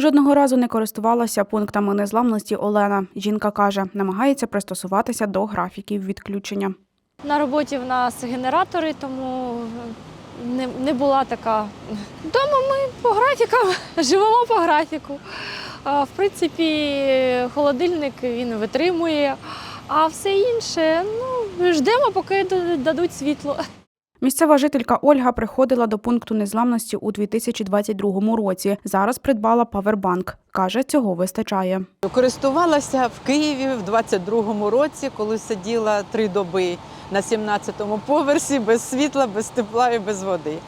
Жодного разу не користувалася пунктами незламності Олена. Жінка каже, намагається пристосуватися до графіків відключення. На роботі в нас генератори, тому не, не була така. Дома ми по графікам живемо по графіку. В принципі, холодильник він витримує, а все інше ну, ждемо, поки дадуть світло. Місцева жителька Ольга приходила до пункту незламності у 2022 році. Зараз придбала павербанк. Каже, цього вистачає. Користувалася в Києві в 22-му році, коли сиділа три доби на 17-му поверсі без світла, без тепла і без води.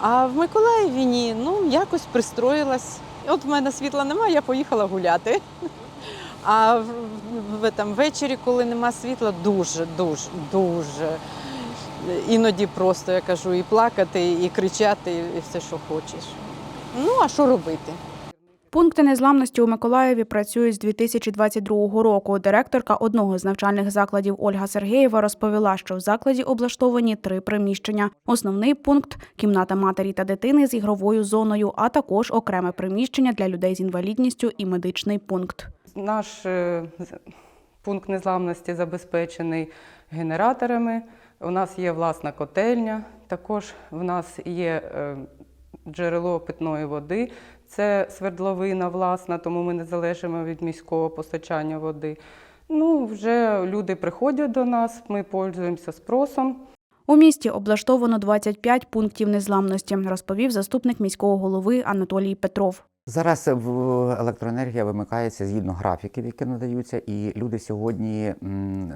А в Миколаєві ні, ну якось пристроїлась. От в мене світла немає, я поїхала гуляти. А в, в, там, ввечері, коли нема світла, дуже, дуже, дуже. Іноді просто я кажу, і плакати, і кричати, і все, що хочеш. Ну, а що робити? Пункти незламності у Миколаєві працюють з 2022 року. Директорка одного з навчальних закладів Ольга Сергеєва розповіла, що в закладі облаштовані три приміщення. Основний пункт кімната матері та дитини з ігровою зоною, а також окреме приміщення для людей з інвалідністю і медичний пункт. Наш е, пункт незламності забезпечений генераторами. У нас є власна котельня, також в нас є е, джерело питної води. Це свердловина власна, тому ми не залежимо від міського постачання води. Ну, вже люди приходять до нас, ми пользуємося спросом. У місті облаштовано 25 пунктів незламності, розповів заступник міського голови Анатолій Петров. Зараз електроенергія вимикається згідно графіків, які надаються, і люди сьогодні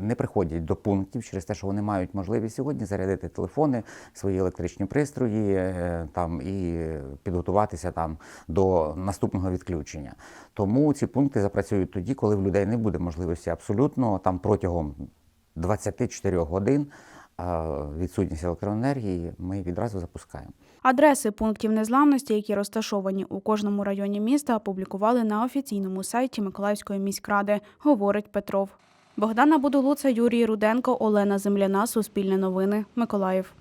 не приходять до пунктів через те, що вони мають можливість сьогодні зарядити телефони, свої електричні пристрої е, там і підготуватися там до наступного відключення. Тому ці пункти запрацюють тоді, коли в людей не буде можливості абсолютно там протягом 24 годин відсутність електроенергії. Ми відразу запускаємо. Адреси пунктів незламності, які розташовані у кожному районі міста, опублікували на офіційному сайті Миколаївської міськради, говорить Петров. Богдана Будулуца, Юрій Руденко, Олена Земляна, Суспільне новини, Миколаїв.